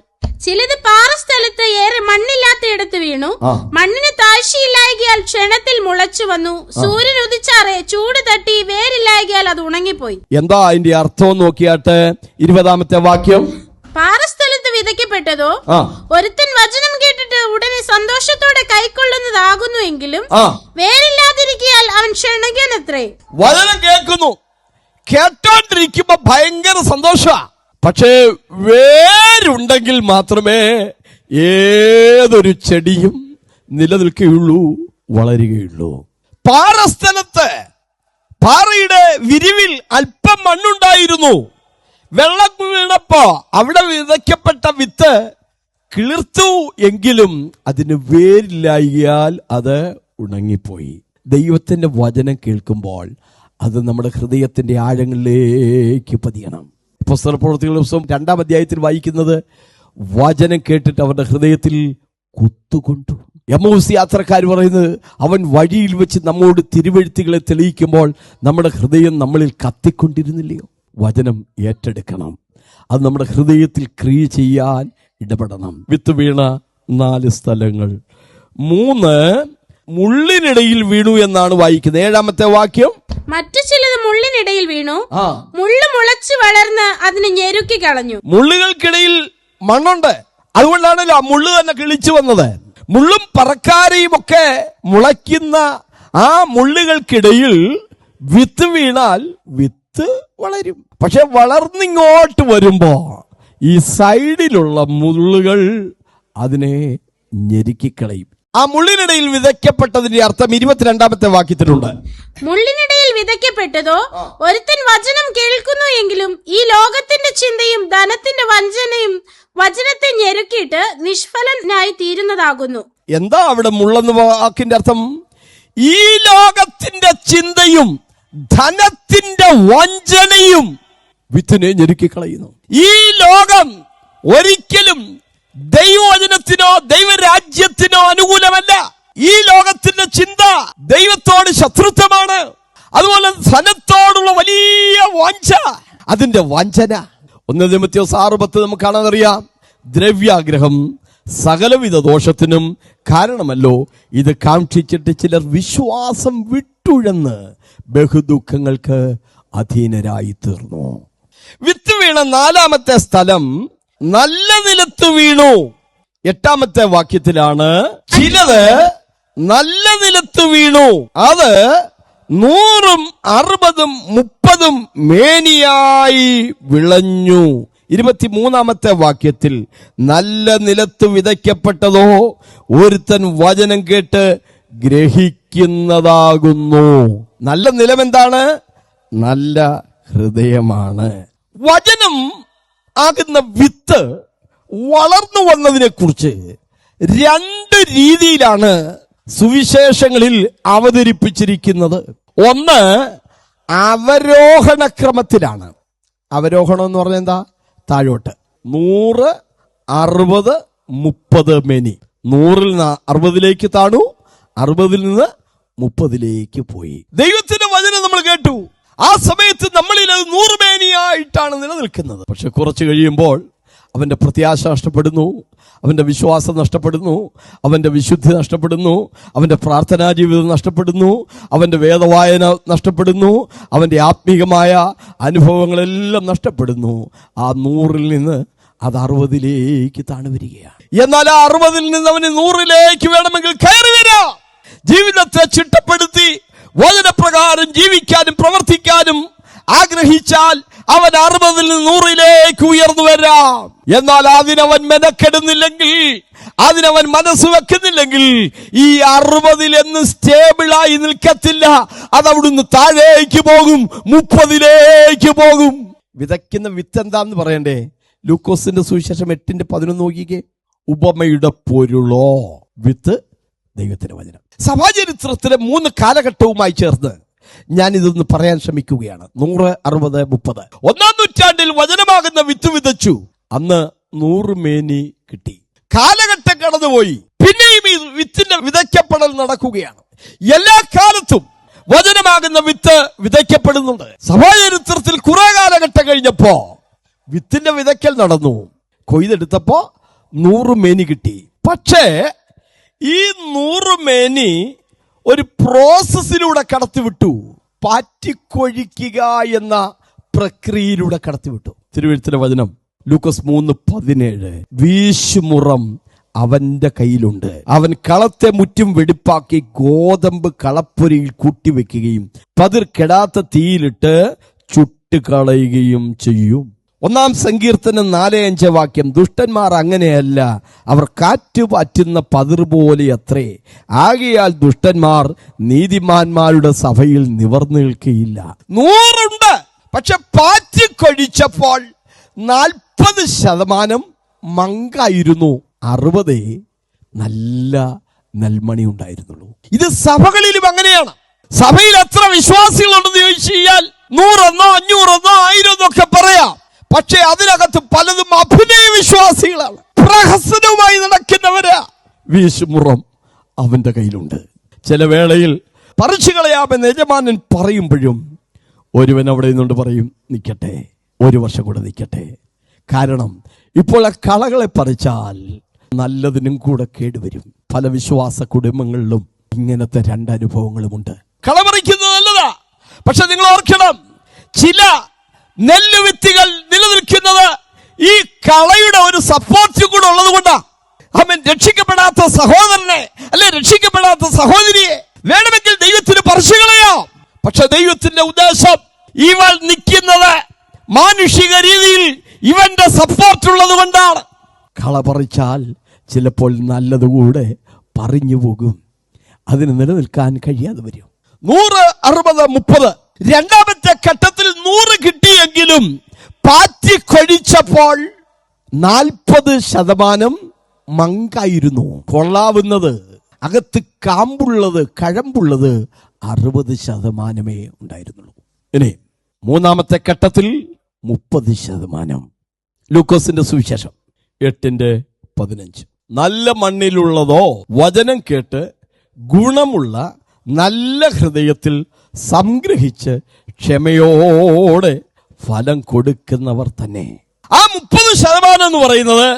Speaker 2: ചിലത് പാറ സ്ഥലത്ത് ഏറെ മണ്ണില്ലാത്ത ഇടത്ത് വീണു. മണ്ണിന് താഴ്ചയില്ലായകിയാൽ ക്ഷണത്തിൽ മുളച്ചു വന്നു. സൂര്യൻ ഉദിച്ചാറേ ചൂട് തട്ടി വേരില്ലായകിയാൽ അത് ഉണങ്ങിപ്പോയി.
Speaker 1: എന്താ അതിന്റെ അർത്ഥം നോക്കിയാട്ട്? ഇരുപതാമത്തെ വാക്യം.
Speaker 2: പാറ സ്ഥലത്ത്
Speaker 1: വിതയ്ക്കപ്പെട്ടതോ
Speaker 2: ഒരുത്തൻ വചനം കേട്ടിട്ട് ഉടനെ സന്തോഷത്തോടെ കൈക്കൊള്ളുന്നതാകുന്നു എങ്കിലും വേരില്ലാതിരിക്കിയാൽ അവൻ ക്ഷണകനത്രേ
Speaker 1: വചനം കേൾക്കുന്നു. കേട്ടോണ്ടിരിക്കുമ്പോ ഭയങ്കര സന്തോഷമാ പക്ഷേ വേരുണ്ടെങ്കിൽ മാത്രമേ ഏതൊരു ചെടിയും നിലനിൽക്കുകയുള്ളൂ വളരുകയുള്ളൂ. പാറസ്ഥലത്ത് പാറയുടെ വിരിവിൽ അല്പം മണ്ണുണ്ടായിരുന്നു. വെള്ളം വീണപ്പോ അവിടെ വിതയ്ക്കപ്പെട്ട വിത്ത് കിളിർത്തു എങ്കിലും അതിന് വേരില്ലായാൽ അത് ഉണങ്ങിപ്പോയി. ദൈവത്തിന്റെ വചനം കേൾക്കുമ്പോൾ അത് നമ്മുടെ ഹൃദയത്തിന്റെ ആഴങ്ങളിലേക്ക് പതിയണം. പുസ്തക പ്രവൃത്തികളുടെ ദിവസം രണ്ടാം അധ്യായത്തിൽ വായിക്കുന്നത് വചനം കേട്ടിട്ട് അവരുടെ ഹൃദയത്തിൽ കുത്തുകൊണ്ടു. യമൂസ് യാത്രക്കാർ പറയുന്നത് അവൻ വഴിയിൽ വെച്ച് നമ്മോട് തിരുവഴുത്തുകളെ തെളിയിക്കുമ്പോൾ നമ്മുടെ ഹൃദയം നമ്മളിൽ കത്തിക്കൊണ്ടിരുന്നില്ലയോ? വചനം ഏറ്റെടുക്കണം. അത് നമ്മുടെ ഹൃദയത്തിൽ ക്രിയ ചെയ്യാൻ ഇടപെടണം. വിത്ത് വീണ നാല് സ്ഥലങ്ങൾ. മൂന്ന് മുള്ളിനിടയിൽ വീണു എന്നാണ് വായിക്കുന്നത്. ഏഴാമത്തെ വാക്യം.
Speaker 2: മറ്റു ചിലത് മുള്ളിനിടയിൽ വീണു. മുള്ളു മുളച്ചു വളർന്ന് അതിന് ഞെരുക്കി കളഞ്ഞു.
Speaker 1: മുള്ളുകൾക്കിടയിൽ മണ്ണുണ്ട്. അതുകൊണ്ടാണല്ലോ ആ മുള്ളു തന്നെ കിളിച്ചു വന്നത്. മുള്ളും പറക്കാരയും ഒക്കെ മുളയ്ക്കുന്ന ആ മുള്ളുകൾക്കിടയിൽ വിത്ത് വീണാൽ വിത്ത് വളരും. പക്ഷെ വളർന്നിങ്ങോട്ട് വരുമ്പോ ഈ സൈഡിലുള്ള മുള്ളുകൾ അതിനെ ഞെരുക്കിക്കളയും ആ മുള്ളിനിടയിൽ വിതയ്ക്കപ്പെട്ടതിന്റെ അർത്ഥം ഇരുപത്തിരണ്ടാമത്തെ വാക്യത്തിലുണ്ട്.
Speaker 2: മുള്ളിനിടയിൽ വിതയ്ക്കപ്പെട്ടതോ? ഒരുത്തൻ വചനം കേൾക്കുന്നു എങ്കിലും ഈ ലോകത്തിന്റെ ചിന്തയും ധനത്തിന്റെ വഞ്ചനയും വചനത്തെ ഞെരുക്കിയിട്ട് നിഷ്ഫലനായി തീരുന്നതാകുന്നു.
Speaker 1: എന്താ അവിടെ മുള്ളെന്ന് വാക്കിന്റെ അർത്ഥം? ഈ ലോകത്തിന്റെ ചിന്തയും ധനത്തിന്റെ വഞ്ചനയും വിത്തിനെ ഞെരുക്കി കളയുന്നു ഈ ലോകം ഒരിക്കലും ദൈവവചനത്തിനോ ദൈവരാജ്യത്തിനോ അനുകൂലമല്ല ഈ ലോകത്തിന്റെ ചിന്ത ദൈവത്തോട് ശത്രുത്വമാണ്. അതുപോലെ ധനത്തോടുള്ള വലിയ വാഞ്ച. അതിന്റെ വഞ്ചന. ഒന്ന് നിമിത്യോസ് ആറ് പത്ത് നമുക്ക് കാണാനറിയാം. ദ്രവ്യാഗ്രഹം സകലവിധ ദോഷത്തിനും കാരണമല്ലോ. ഇത് കാക്ഷിച്ചിട്ട് ചിലർ വിശ്വാസം വിട്ടുഴന്ന് ബഹുദുഃഖങ്ങൾക്ക് അധീനരായി തീർന്നു. വിത്ത് വീണ നാലാമത്തെ സ്ഥലം നല്ല നിലത്ത് വീണു. എട്ടാമത്തെ വാക്യത്തിലാണ് ചിലത് നല്ല നിലത്ത് വീണു. അത് നൂറും അറുപതും മുപ്പതും മേനിയായി വിളഞ്ഞു. ഇരുപത്തിമൂന്നാമത്തെ വാക്യത്തിൽ നല്ല നിലത്ത് വിതയ്ക്കപ്പെട്ടതോ ഒരുത്തൻ വചനം കേട്ട് ഗ്രഹിക്കുന്നതാകുന്നു. നല്ല നിലം എന്താണ് നല്ല ഹൃദയമാണ്. വചനം ആകുന്ന വിത്ത് വളർന്നു വന്നതിനെ കുറിച്ച് രണ്ട് രീതിയിലാണ് സുവിശേഷങ്ങളിൽ അവതരിപ്പിച്ചിരിക്കുന്നത് ഒന്ന് അവരോഹണ ക്രമത്തിലാണ് അവരോഹണം എന്ന് പറഞ്ഞാൽ എന്താ? താഴോട്ട്. നൂറ് അറുപത് മുപ്പത് മെനി. നൂറിൽ നിന്ന് അറുപതിലേക്ക് താണു. അറുപതിൽ നിന്ന് മുപ്പതിലേക്ക് പോയി. ദൈവത്തിന്റെ വചനം നമ്മൾ കേട്ടു. ആ സമയത്ത് നമ്മളിൽ അത് നൂറുമേനിയായിട്ടാണ് നിലനിൽക്കുന്നത്. പക്ഷെ കുറച്ച് കഴിയുമ്പോൾ അവന്റെ പ്രത്യാശ നഷ്ടപ്പെടുന്നു. അവന്റെ വിശ്വാസം നഷ്ടപ്പെടുന്നു അവന്റെ വിശുദ്ധി നഷ്ടപ്പെടുന്നു അവന്റെ പ്രാർത്ഥനാ ജീവിതം നഷ്ടപ്പെടുന്നു അവന്റെ വേദവായന നഷ്ടപ്പെടുന്നു അവന്റെ ആത്മീകമായ അനുഭവങ്ങളെല്ലാം നഷ്ടപ്പെടുന്നു. ആ നൂറിൽ നിന്ന് അത് അറുപതിലേക്ക് താണു വരികയാണ് എന്നാൽ ആ അറുപതിൽ നിന്ന് അവന് നൂറിലേക്ക് വേണമെങ്കിൽ കയറി വരാം. ജീവിതത്തെ ചിട്ടപ്പെടുത്തി വചനപ്രകാരം ജീവിക്കാനും പ്രവർത്തിക്കാനും ആഗ്രഹിച്ചാൽ അവൻ അറുപതിൽ നിന്ന് നൂറിലേക്ക് ഉയർന്നു വരാം. എന്നാൽ അതിനവൻ മെനക്കെടുന്നില്ലെങ്കിൽ അതിനവൻ മനസ്സ് വെക്കുന്നില്ലെങ്കിൽ ഈ അറുപതിൽ എന്ന് സ്റ്റേബിളായി നിൽക്കത്തില്ല. അത് അവിടുന്ന് താഴേക്ക് പോകും മുപ്പതിലേക്ക് പോകും. വിതയ്ക്കുന്ന വിത്ത് എന്താന്ന് പറയണ്ടേ? ലൂക്കോസിന്റെ സുവിശേഷം എട്ടിന്റെ പതിനൊന്ന് നോക്കിക്കേ. ഉപമയുടെ പൊരുളോ? വിത്ത് ദൈവത്തിന്റെ വചനം. സഭാചരിത്രത്തിലെ മൂന്ന് കാലഘട്ടവുമായി ചേർന്ന് ഞാൻ ഇതൊന്ന് പറയാൻ ശ്രമിക്കുകയാണ്. നൂറ് അറുപത് മുപ്പത്. ഒന്നാം നൂറ്റാണ്ടിൽ വചനമാകുന്ന വിത്ത് വിതച്ചു. അന്ന് നൂറ് മേനി കിട്ടി. കാലഘട്ടം കടന്നുപോയി. പിന്നെയും ഈ വിത്തിന്റെ വിതയ്ക്കപ്പെടൽ നടക്കുകയാണ്. എല്ലാ കാലത്തും വചനമാകുന്ന വിത്ത് വിതയ്ക്കപ്പെടുന്നുണ്ട്. സഭാചരിത്രത്തിൽ കുറെ കാലഘട്ടം കഴിഞ്ഞപ്പോ വിത്തിന്റെ വിതയ്ക്കൽ നടന്നു. കൊയ്തെടുത്തപ്പോ നൂറ് മേനി കിട്ടി. പക്ഷേ ഈ നൂറ് മേനി ഒരു പ്രോസസ്സിലൂടെ കടത്തിവിട്ടു. പാറ്റിക്കൊഴിക്കുക എന്ന പ്രക്രിയയിലൂടെ കടത്തിവിട്ടു. തിരുവഴുത്തിന്റെ വചനം ലൂക്കസ് മൂന്ന് പതിനേഴ്. വീശുമുറം അവന്റെ കയ്യിലുണ്ട്. അവൻ കളത്തെ മുറ്റും വെടിപ്പാക്കി ഗോതമ്പ് കളപ്പൊരിയിൽ കൂട്ടിവെക്കുകയും പതിർ കെടാത്ത തീയിലിട്ട് ചുട്ടുകളയുകയും ചെയ്യും. ഒന്നാം സങ്കീർത്തനം നാല് അഞ്ച് വാക്യം ദുഷ്ടന്മാർ അങ്ങനെയല്ല അവർ കാറ്റ് പാറ്റുന്ന പതിർ പോലെ അത്രേ ആകയാൽ ദുഷ്ടന്മാർ നീതിമാന്മാരുടെ സഭയിൽ നിവർന്നു നിൽക്കുകയില്ല നൂറുണ്ട് പക്ഷെ പാറ്റിക്കൊഴിച്ചപ്പോൾ നാൽപ്പത് ശതമാനം മങ്കായിരുന്നു അറുപത് നല്ല നെൽമണി ഉണ്ടായിരുന്നുള്ളൂ. ഇത് സഭകളിലും അങ്ങനെയാണ്. സഭയിൽ എത്ര വിശ്വാസികളുണ്ടെന്ന് ചോദിച്ചു കഴിഞ്ഞാൽ നൂറെന്നോ അഞ്ഞൂറെന്നോ ആയിരം എന്നൊക്കെ പറയാം. പക്ഷെ അതിനകത്ത് പലതും അഭിനയ വിശ്വാസികളാണ്. പ്രഹസനവുമായി നടക്കുന്നവരാ. വീശുമുറം അവന്റെ കയ്യിലുണ്ട്. ചില വേളയിൽ പറിച്ചു കളയാമെന്ന് യജമാനൻ പറയുമ്പോഴും ഒരുവൻ അവിടെ നിന്നുകൊണ്ട് പറയും നിൽക്കട്ടെ ഒരു വർഷം കൂടെ നിൽക്കട്ടെ കാരണം ഇപ്പോൾ ആ കളകളെ പറിച്ചാൽ നല്ലതിനും കൂടെ കേടുവരും. പല വിശ്വാസ കുടുംബങ്ങളിലും ഇങ്ങനത്തെ രണ്ട് അനുഭവങ്ങളുമുണ്ട്. കള പറിക്കുന്നത് നല്ലതാ. പക്ഷെ നിങ്ങൾ ഓർക്കണം ചില നെല്ല് വിത്തികൾ നിലനിൽക്കുന്നത് ഈ കളയുടെ ഒരു സപ്പോർട്ട് കൂടെ ഉള്ളത് കൊണ്ടാ. അവൻ രക്ഷിക്കപ്പെടാത്ത സഹോദരനെ അല്ലെ രക്ഷിക്കപ്പെടാത്ത സഹോദരിയെ വേണമെങ്കിൽ ദൈവത്തിന് പറിച്ചു പക്ഷെ ദൈവത്തിന്റെ ഉദ്ദേശം ഇവൾ നിൽക്കുന്നത് മാനുഷിക രീതിയിൽ ഇവന്റെ സപ്പോർട്ട് ഉള്ളത് കൊണ്ടാണ്. കള പറിച്ചാൽ ചിലപ്പോൾ നല്ലതുകൂടെ പറഞ്ഞു പോകും. അതിന് നിലനിൽക്കാൻ കഴിയാതെ വരും. നൂറ് അറുപത് മുപ്പത് രണ്ടാമത്തെ ഘട്ടത്തിൽ നൂറ് കിട്ടിയെങ്കിലും പാറ്റി കൊഴിച്ചപ്പോൾ നാൽപ്പത് ശതമാനം മങ്കായിരുന്നു. കൊള്ളാവുന്നത്. അകത്ത് കാമ്പുള്ളത് കഴമ്പുള്ളത് അറുപത് ശതമാനമേ ഉണ്ടായിരുന്നുള്ളൂ. ഇനി മൂന്നാമത്തെ ഘട്ടത്തിൽ മുപ്പത് ശതമാനം. ലൂക്കോസിന്റെ സുവിശേഷം എട്ടിന്റെ പതിനഞ്ച്. നല്ല മണ്ണിലുള്ളതോ വചനം കേട്ട് ഗുണമുള്ള നല്ല ഹൃദയത്തിൽ സംഗ്രഹിച്ച് ക്ഷമയോടെ ഫലം കൊടുക്കുന്നവർ തന്നെ. ആ മുപ്പത് ശതമാനം എന്ന് പറയുന്നത്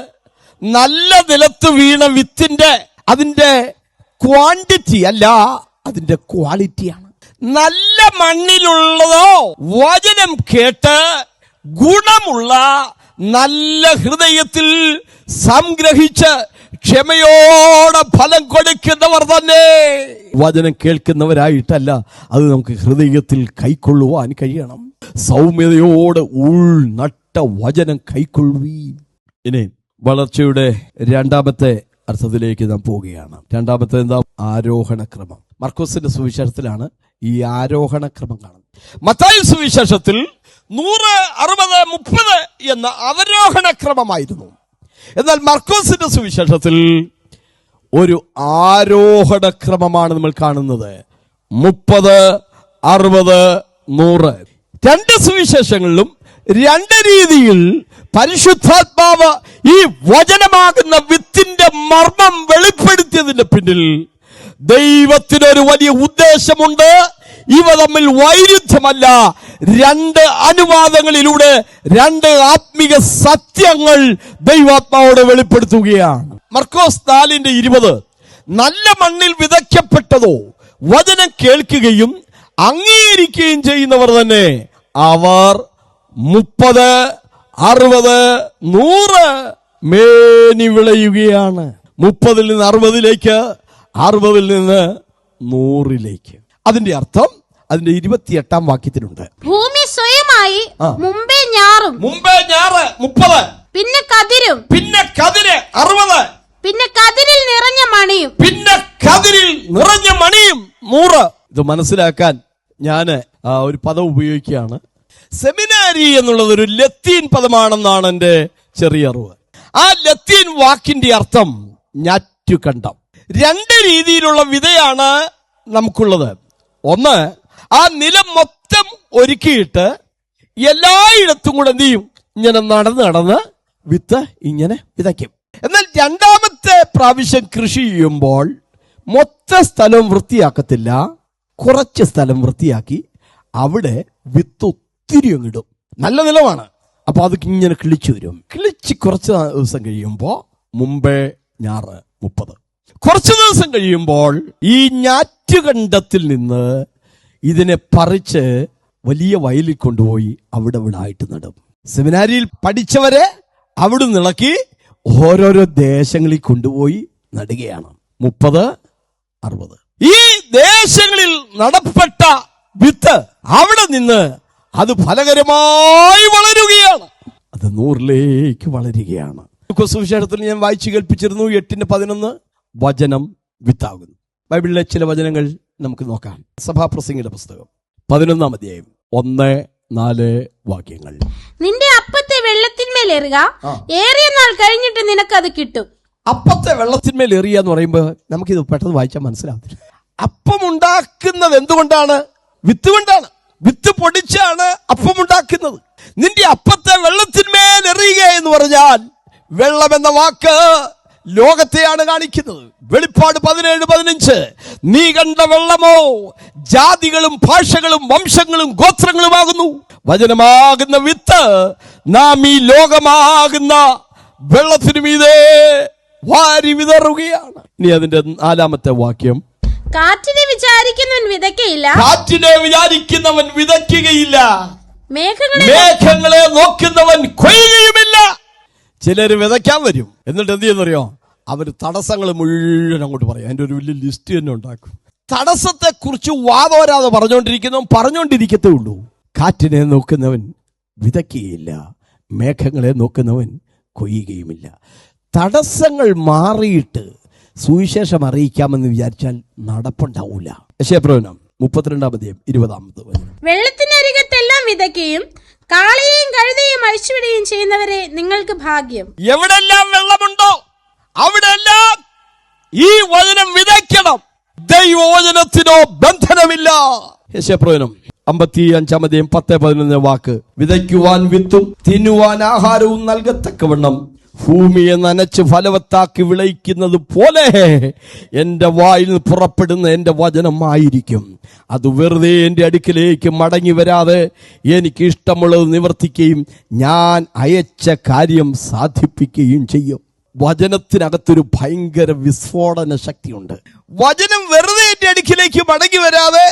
Speaker 1: നല്ല നിലത്ത് വീണ വിത്തിന്റെ അതിന്റെ ക്വാണ്ടിറ്റി അല്ല അതിന്റെ ക്വാളിറ്റിയാണ് നല്ല മണ്ണിലുള്ളതോ വചനം കേട്ട് ഗുണമുള്ള നല്ല ഹൃദയത്തിൽ സംഗ്രഹിച്ച് ക്ഷമയോടെ ഫലം കൊടുക്കുന്നവർ തന്നെ. വചനം കേൾക്കുന്നവരായിട്ടല്ല അത് നമുക്ക് ഹൃദയത്തിൽ കൈക്കൊള്ളുവാൻ കഴിയണം. സൗമ്യതയോടെ ഉൾനട്ട വചനം കൈക്കൊള്ളുവീൻ. ഇനി വളർച്ചയുടെ രണ്ടാമത്തെ അർത്ഥത്തിലേക്ക് നാം പോവുകയാണ്. രണ്ടാമത്തെ എന്താ? ആരോഹണ ക്രമം. മർക്കോസിന്റെ സുവിശേഷത്തിലാണ് ഈ ആരോഹണ ക്രമം കാണുന്നത്. മത്തായി സുവിശേഷത്തിൽ നൂറ് അറുപത് മുപ്പത് എന്ന അവരോഹണ ക്രമമായിരുന്നു. എന്നാൽ മർക്കോസിന്റെ സുവിശേഷത്തിൽ ഒരു ആരോഹണ ക്രമമാണ് നമ്മൾ കാണുന്നത്. മുപ്പത് അറുപത് നൂറ്. രണ്ട് സുവിശേഷങ്ങളിലും രണ്ട് രീതിയിൽ പരിശുദ്ധാത്മാവ് ഈ വചനമാകുന്ന വിത്തിന്റെ മർമ്മം വെളിപ്പെടുത്തിയതിന്റെ പിന്നിൽ ദൈവത്തിനൊരു വലിയ ഉദ്ദേശമുണ്ട്. ഇവ തമ്മിൽ വൈരുദ്ധ്യമല്ല. രണ്ട് അനുവാദങ്ങളിലൂടെ രണ്ട് ആത്മിക സത്യങ്ങൾ ദൈവാത്മാവോട് വെളിപ്പെടുത്തുകയാണ്. മർക്കോസ് നാലിന്റെ ഇരുപത്. നല്ല മണ്ണിൽ വിതയ്ക്കപ്പെട്ടതോ വചനം കേൾക്കുകയും അംഗീകരിക്കുകയും ചെയ്യുന്നവർ തന്നെ അവർ മുപ്പത് അറുപത് നൂറ് മേനി വിളയുകയാണ്. മുപ്പതിൽ നിന്ന് അറുപതിലേക്ക് അറുപതിൽ നിന്ന് നൂറിലേക്ക്. അതിന്റെ അർത്ഥം അതിന്റെ ഇരുപത്തിയെട്ടാം വാക്യത്തിലുണ്ട്.
Speaker 2: ഭൂമി
Speaker 1: സ്വയമായി
Speaker 2: മുമ്പേ ഞാറും.
Speaker 1: മുമ്പേ ഞാറ് മുപ്പത്.
Speaker 2: പിന്നെ കതിരും.
Speaker 1: പിന്നെ കതിര് അറുപത്.
Speaker 2: പിന്നെ കതിരിൽ നിറഞ്ഞ മണിയും.
Speaker 1: പിന്നെ കതിരിൽ നിറഞ്ഞ മണിയും നൂറ്. ഇത് മനസ്സിലാക്കാൻ ഞാൻ ഒരു പദം ഉപയോഗിക്കുകയാണ്. സെമിനാരി എന്നുള്ളത് ഒരു ലത്തീൻ പദമാണെന്നാണ് എന്റെ ചെറിയ അറിവ്. ആ ലത്തീൻ വാക്കിന്റെ അർത്ഥം ഞാറ്റുകണ്ടം. രണ്ട് രീതിയിലുള്ള വിതയാണ് നമുക്കുള്ളത്. ഒന്ന് ആ നിലം മൊത്തം ഒരുക്കിയിട്ട് എല്ലായിടത്തും കൂടെ എന്ത് ചെയ്യും? ഇങ്ങനെ നടന്ന് നടന്ന് വിത്ത് ഇങ്ങനെ വിതയ്ക്കും. എന്നാൽ രണ്ടാമത്തെ പ്രാവശ്യം കൃഷി ചെയ്യുമ്പോൾ മൊത്ത സ്ഥലം വൃത്തിയാക്കത്തില്ല. കുറച്ച് സ്ഥലം വൃത്തിയാക്കി അവിടെ വിത്ത് ഒത്തിരി അങ്ങിടും നല്ല നിലമാണ് അപ്പൊ അത് ഇങ്ങനെ കിളിച്ചു വരും. കിളിച്ച് കുറച്ച് ദിവസം കഴിയുമ്പോൾ മുമ്പേ ഞാറ് മുപ്പത്. കുറച്ച് ദിവസം കഴിയുമ്പോൾ ഈ ഞാറ്റുകണ്ടത്തിൽ നിന്ന് ഇതിനെ പറിച്ച് വലിയ വയലിൽ കൊണ്ടുപോയി അവിടെ ഇവിടെ ആയിട്ട് നടും. സെമിനാരിയിൽ പഠിച്ചവരെ അവിടെ നിളക്കി ഓരോരോ ദേശങ്ങളിൽ കൊണ്ടുപോയി നടുകയാണ്. മുപ്പത് അറുപത്. ഈ ദേശങ്ങളിൽ നടപ്പെട്ട വിത്ത് അവിടെ നിന്ന് അത് ഫലകരമായി വളരുകയാണ്. അത് നൂറിലേക്ക് വളരുകയാണ്. സുവിശേഷത്തിൽ ഞാൻ വായിച്ചു കേൾപ്പിച്ചിരുന്നു എട്ടിന് പതിനൊന്ന്. വചനം വിത്താകുന്നു. ബൈബിളിലെ ചില വചനങ്ങൾ നമുക്ക് നോക്കാം. സഭാപ്രസംഗിയുടെ പുസ്തകം. പതിനൊന്നാം അധ്യായം. ഒന്ന് നാല് വാക്യങ്ങൾ.
Speaker 2: നിന്റെ അപ്പത്തെ വെള്ളത്തിന്മേൽ എറുക
Speaker 1: ആ.
Speaker 2: ഏറിയ നാൾ കഴിഞ്ഞിട്ട് നിനക്ക് അത് കിട്ടും.
Speaker 1: അപ്പത്തെ വെള്ളത്തിന്മേൽ എറിയ എന്ന് പറയുമ്പോൾ നമുക്കിത് പെട്ടെന്ന് വായിച്ചാൽ മനസ്സിലാവത്തില്ല. അപ്പം ഉണ്ടാക്കുന്നത് എന്തുകൊണ്ടാണ് വിത്ത് കൊണ്ടാണ് വിത്ത് പൊടിച്ചാണ് അപ്പം ഉണ്ടാക്കുന്നത് നിന്റെ അപ്പത്തെ വെള്ളത്തിന്മേൽ എറിയുക എന്ന് പറഞ്ഞാൽ വെള്ളം എന്ന വാക്ക് ലോകത്തെയാണ് കാണിക്കുന്നത്. വെളിപ്പാട് പതിനേഴ് പതിനഞ്ച്. നീ കണ്ട വെള്ളമോ? ജാതികളും ഭാഷകളും വംശങ്ങളും ഗോത്രങ്ങളുമാകുന്നു. വചനമാകുന്ന വിത്ത് നാം ഈ ലോകമാകുന്ന വെള്ളത്തിനു മീതേ വാരി വിതറുകയാണ്. ഇനി അതിന്റെ നാലാമത്തെ വാക്യം.
Speaker 2: കാറ്റിനെ വിചാരിക്കുന്നവൻ വിതയ്ക്കയില്ല.
Speaker 1: കാറ്റിനെ വിചാരിക്കുന്നവൻ വിതയ്ക്കുകയില്ല.
Speaker 2: മേഘങ്ങളെ
Speaker 1: മേഘങ്ങളെ നോക്കുന്നവൻ കൊയ്യുകയുമില്ല. ചിലര് വിതയ്ക്കാൻ വരും. എന്നിട്ട് എന്ത് ചെയ്യുന്നറിയോ? അവർ തടസ്സങ്ങൾ മുഴുവൻ അങ്ങോട്ട് പറയും. എന്റെ ഒരു വലിയ ലിസ്റ്റ് തന്നെ ഉണ്ടാക്കും. തടസ്സത്തെ കുറിച്ച് വാതോരാതെ പറഞ്ഞുകൊണ്ടിരിക്കുന്നവൻ പറഞ്ഞുകൊണ്ടിരിക്കത്തേ ഉള്ളൂ. കാറ്റിനെ നോക്കുന്നവൻ വിതയ്ക്കുകയില്ല. മേഘങ്ങളെ നോക്കുന്നവൻ കൊയ്യുകയുമില്ല. തടസ്സങ്ങൾ മാറിയിട്ട് സുവിശേഷം അറിയിക്കാമെന്ന് വിചാരിച്ചാൽ നടപ്പുണ്ടാവൂല. യശയപ്രവനം മുപ്പത്തിരണ്ടാമതേയും ഇരുപതാമത് വചനം.
Speaker 2: വെള്ളത്തിനരികത്തെല്ലാം വിതയ്ക്കുകയും കാളയെയും കഴുതയും അഴിച്ചുവിടുകയും ചെയ്യുന്നവരെ നിങ്ങൾക്ക് ഭാഗ്യം.
Speaker 1: എവിടെല്ലാം വെള്ളമുണ്ടോ അവിടെല്ലാം ഈ വചനം വിതയ്ക്കണം. ദൈവവചനത്തിനോ ബന്ധനമില്ല. അമ്പത്തി അമ്പത്തി അഞ്ചാമതേയും പത്ത് പതിനൊന്ന് വാക്ക്. വിതയ്ക്കുവാൻ വിത്തും തിന്നുവാൻ ആഹാരവും നൽകത്തക്കവണ്ണം ഭൂമിയെ നനച്ച് ഫലവത്താക്കി വിളയിക്കുന്നത് പോലെ എന്റെ വായിൽ പുറപ്പെടുന്ന എന്റെ വചനമായിരിക്കും അത് വെറുതെ എന്റെ അടുക്കിലേക്ക് മടങ്ങി വരാതെ എനിക്ക് ഇഷ്ടമുള്ളത് നിവർത്തിക്കുകയും ഞാൻ അയച്ച കാര്യം സാധിപ്പിക്കുകയും ചെയ്യും. വചനത്തിനകത്തൊരു ഭയങ്കര വിസ്ഫോടന ശക്തിയുണ്ട്. വചനം വെറുതെ എന്റെ അടുക്കിലേക്ക് മടങ്ങി വരാതെ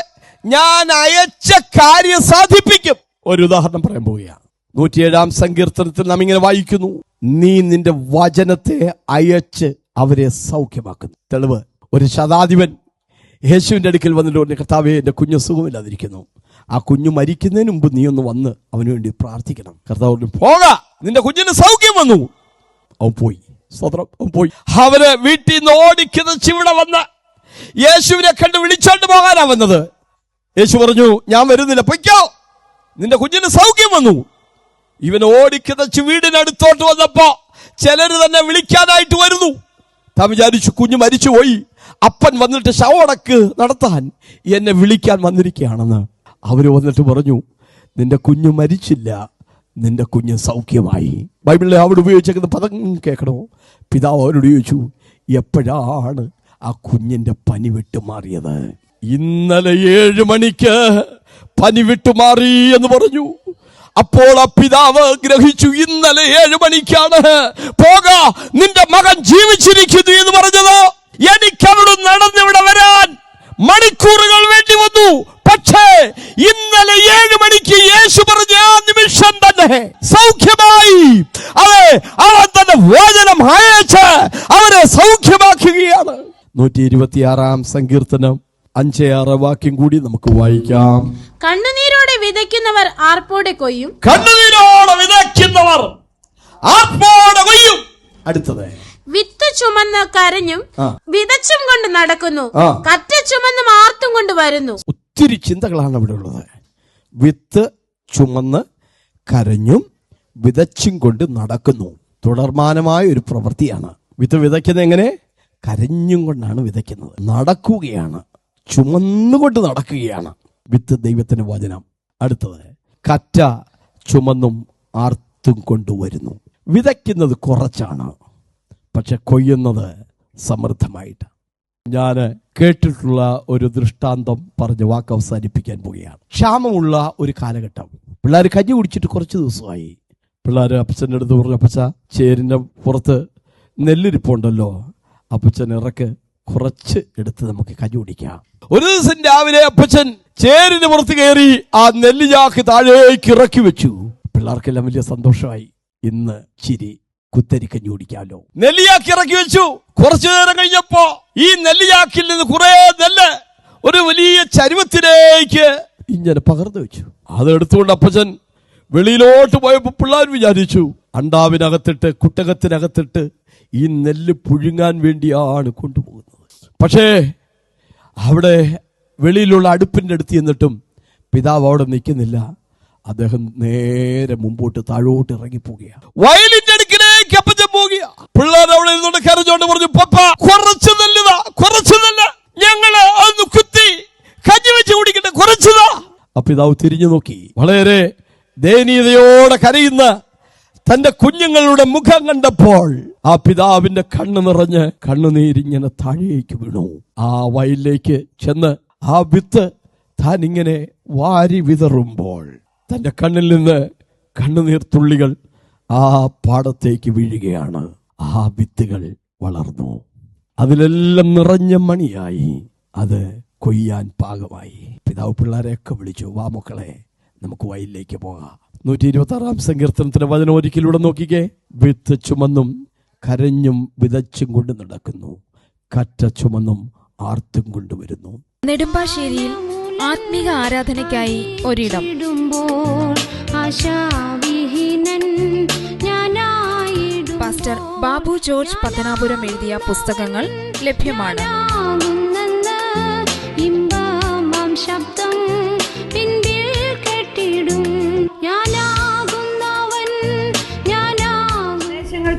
Speaker 1: ഞാൻ അയച്ച കാര്യം സാധിപ്പിക്കും. ഒരു ഉദാഹരണം പറയാൻ പോവുകയാണ്. നൂറ്റിയേഴാം സങ്കീർത്തനത്തിൽ നാം ഇങ്ങനെ വായിക്കുന്നു. നീ നിന്റെ വചനത്തെ അയച്ച് അവരെ സൗഖ്യമാക്കുന്നു. തെളിവ്. ഒരു ശതാധിപൻ യേശുവിന്റെ അടുക്കൽ വന്നിട്ട് പറഞ്ഞു കർത്താവെ എന്റെ കുഞ്ഞ് സുഖമില്ലാതിരിക്കുന്നു. ആ കുഞ്ഞു മരിക്കുന്നതിന് മുമ്പ് നീ ഒന്ന് വന്ന് അവന് വേണ്ടി പ്രാർത്ഥിക്കണം. കർത്താവ് പറഞ്ഞു പോക. നിന്റെ കുഞ്ഞിന് സൗഖ്യം വന്നു. അവൻ പോയി. സ്വതന്ത്രം. അവൻ പോയി. അവർ വീട്ടിൽ നിന്ന് ഓടിക്കുന്ന ചിവിടെ വന്ന് യേശുവിനെ കണ്ട് വിളിച്ചോണ്ട് പോകാനാ വന്നത്. യേശു പറഞ്ഞു ഞാൻ വരുന്നില്ല. പൊയ്ക്കോ. നിന്റെ കുഞ്ഞിന് സൗഖ്യം വന്നു. ഇവൻ ഓടിക്കിതച്ച് വീടിനടുത്തോട്ട് വന്നപ്പോ ചിലര് തന്നെ വിളിക്കാനായിട്ട് വരുന്നു. താൻ വിചാരിച്ചു കുഞ്ഞ് മരിച്ചുപോയി അപ്പൻ വന്നിട്ട് ശവടക്ക് നടത്താൻ എന്നെ വിളിക്കാൻ വന്നിരിക്കുകയാണെന്ന്. അവർ വന്നിട്ട് പറഞ്ഞു നിന്റെ കുഞ്ഞു മരിച്ചില്ല. നിന്റെ കുഞ്ഞ് സൗഖ്യമായി. ബൈബിളിൽ അവിടെ ഉപയോഗിച്ചേക്കുന്ന പദം കേൾക്കണോ? പിതാവ് അവരോട് ചോദിച്ചു എപ്പോഴാണ് ആ കുഞ്ഞിന്റെ പനി വിട്ടുമാറിയത് ഇന്നലെ ഏഴ് മണിക്ക് പനി വിട്ടുമാറി എന്ന് പറഞ്ഞു. അപ്പോൾ ആ പിതാവ് ഗ്രഹിച്ചു ഇന്നലെ ഏഴ് മണിക്കാണ്. പോക നിന്റെ മകൻ ജീവിച്ചിരിക്കുന്നു എന്ന് പറഞ്ഞത്. എനിക്ക് അവിടെ നടന്നിവിടെ വരാൻ മണിക്കൂറുകൾ വേണ്ടി വന്നു. പക്ഷേ ഇന്നലെ ഏഴ് മണിക്ക് യേശു പറഞ്ഞ ആ നിമിഷം തന്നെ സൗഖ്യമായി. അതെ അവൻ തന്നെ വചനം അയച്ച് അവരെ സൗഖ്യമാക്കുകയാണ്. നൂറ്റി ഇരുപത്തിയാറാം സങ്കീർത്തനം. അഞ്ച് ആറ് വാക്യം കൂടി നമുക്ക് വായിക്കാം.
Speaker 2: കണ്ണുനീരോടെ വിതയ്ക്കുന്നവർ ആർപ്പോടെ കൊയ്യും?
Speaker 1: കണ്ണുനീരോടെ വിതയ്ക്കുന്നവർ ആർപ്പോടെ കൊയ്യും? അടുത്തത്.
Speaker 2: വിത്ത് ചുമന്ന് കരഞ്ഞും. വിതച്ചും കൊണ്ട് നടക്കുന്നു. കറ്റ ചുമന്നും ആർത്തും കൊണ്ട് വരുന്നു.
Speaker 1: ഒത്തിരി ചിന്തകളാണ് അവിടെ ഉള്ളത്. വിത്ത് ചുമന്ന് കരഞ്ഞും വിതച്ചും കൊണ്ട് നടക്കുന്നു. തുടർമാനമായ ഒരു പ്രവൃത്തിയാണ്. വിത്ത് വിതയ്ക്കുന്നത് എങ്ങനെ? കരഞ്ഞും കൊണ്ടാണ് വിതയ്ക്കുന്നത്. നടക്കുകയാണ്. ചുമന്നുകൊണ്ട് നടക്കുകയാണ്. വിത്ത് ദൈവത്തിന്റെ വചനം. അടുത്തത് കറ്റ ചുമന്നും ആർത്തും കൊണ്ടുവരുന്നു. വിതയ്ക്കുന്നത് കുറച്ചാണ് പക്ഷെ കൊയ്യുന്നത് സമൃദ്ധമായിട്ട്. ഞാൻ കേട്ടിട്ടുള്ള ഒരു ദൃഷ്ടാന്തം പറഞ്ഞ് വാക്ക് അവസാനിപ്പിക്കാൻ പോവുകയാണ്. ക്ഷാമമുള്ള ഒരു കാലഘട്ടം. പിള്ളേർ കഞ്ഞി കുടിച്ചിട്ട് കുറച്ച് ദിവസമായി. പിള്ളേർ അപ്പച്ചന്റെ അടുത്ത് പറഞ്ഞു അപ്പച്ച ചേരിന്റെ പുറത്ത് നെല്ലിരിപ്പുണ്ടല്ലോ. അപ്പച്ചൻ ഇറക്ക് കുറച്ച് എടുത്ത് നമുക്ക് കഞ്ഞി കുടിക്കാം. ഒരു ദിവസം രാവിലെ അപ്പച്ചൻ ചേരിന് പുറത്ത് കയറി ആ നെല്ലിയാക്ക് താഴേക്ക് ഇറക്കി വെച്ചു. പിള്ളേർക്കെല്ലാം വലിയ സന്തോഷമായി. ഇന്ന് ചിരി കുത്തരിക്കഞ്ഞി കുടിക്കാമല്ലോ. നെല്ലിയാക്കി ഇറക്കി വെച്ചു. കുറച്ചു നേരം കഴിഞ്ഞപ്പോ ഈ നെല്ലിയാക്കിൽ നിന്ന് കുറെ നെല്ല് ഒരു വലിയ ചരുവത്തിലേക്ക് ഇങ്ങനെ പകർന്നു വെച്ചു. അത് എടുത്തുകൊണ്ട് അപ്പച്ചൻ വെളിയിലോട്ട് പോയപ്പോ പിള്ളേർ വിചാരിച്ചു അണ്ടാവിനകത്തിട്ട് കുട്ടകത്തിനകത്തിട്ട് ഈ നെല്ല് പുഴുങ്ങാൻ വേണ്ടിയാണ് കൊണ്ടുപോകുന്നത്. പക്ഷേ അവിടെ വെളിയിലുള്ള അടുപ്പിന്റെ അടുത്ത് ചെന്നിട്ടും പിതാവ് അവിടെ നിൽക്കുന്നില്ല. അദ്ദേഹം നേരെ മുമ്പോട്ട് താഴോട്ട് ഇറങ്ങിപ്പോവുകയാണ് വയലിന്റെ അടുക്കിലേക്ക് അപ്പച്ചൻ പോവുക പിള്ളേർ അവിടെ ഇരുന്നോണ്ട് കരഞ്ഞോണ്ട് പറഞ്ഞു പപ്പ കുറച്ച് നല്ലതാ കുറച്ച് നല്ല. ഞങ്ങൾ ഒന്ന് കുത്തി കഞ്ഞി വെച്ച് കുടിക്കട്ടെ കുറച്ചതാ ആ പിതാവ് തിരിഞ്ഞു നോക്കി. വളരെ ദയനീയതയോടെ കരയുന്ന തന്റെ കുഞ്ഞുങ്ങളുടെ മുഖം കണ്ടപ്പോൾ ആ പിതാവിന്റെ കണ്ണു നിറഞ്ഞ് കണ്ണുനീരിങ്ങനെ താഴേക്ക് വീണു. ആ വയലിലേക്ക് ചെന്ന് ആ വിത്ത് താൻ ഇങ്ങനെ വാരി വിതറുമ്പോൾ തന്റെ കണ്ണിൽ നിന്ന് കണ്ണുനീർ തുള്ളികൾ ആ പാടത്തേക്ക് വീഴുകയാണ്. ആ വിത്തുകൾ വളർന്നു. അതിലെല്ലാം നിറഞ്ഞ മണിയായി. അത് കൊയ്യാൻ പാകമായി. പിതാവ് പിള്ളേരെയൊക്കെ വിളിച്ചു വാ മക്കളെ നമുക്ക് വയലിലേക്ക് പോകാം. നൂറ്റി ഇരുപത്തി ആറാം സങ്കീർത്തനത്തിന്റെ വചനം ഒരിക്കലൂടെ നോക്കിക്കേ. വിത്ത് ചുമന്നും കരഞ്ഞും വിതച്ചും കൊണ്ട് നടക്കുന്നു. കറ്റ ചുമന്നും ആർത്തും കൊണ്ടുവരുന്നു
Speaker 3: നെടുമ്പാശ്ശേരിയിൽ ആത്മീക ആരാധനയ്ക്കായി ഒരിടം. പാസ്റ്റർ ബാബു ജോർജ് പത്തനാപുരം എഴുതിയ പുസ്തകങ്ങൾ ലഭ്യമാണ്.
Speaker 4: ശബ്ദം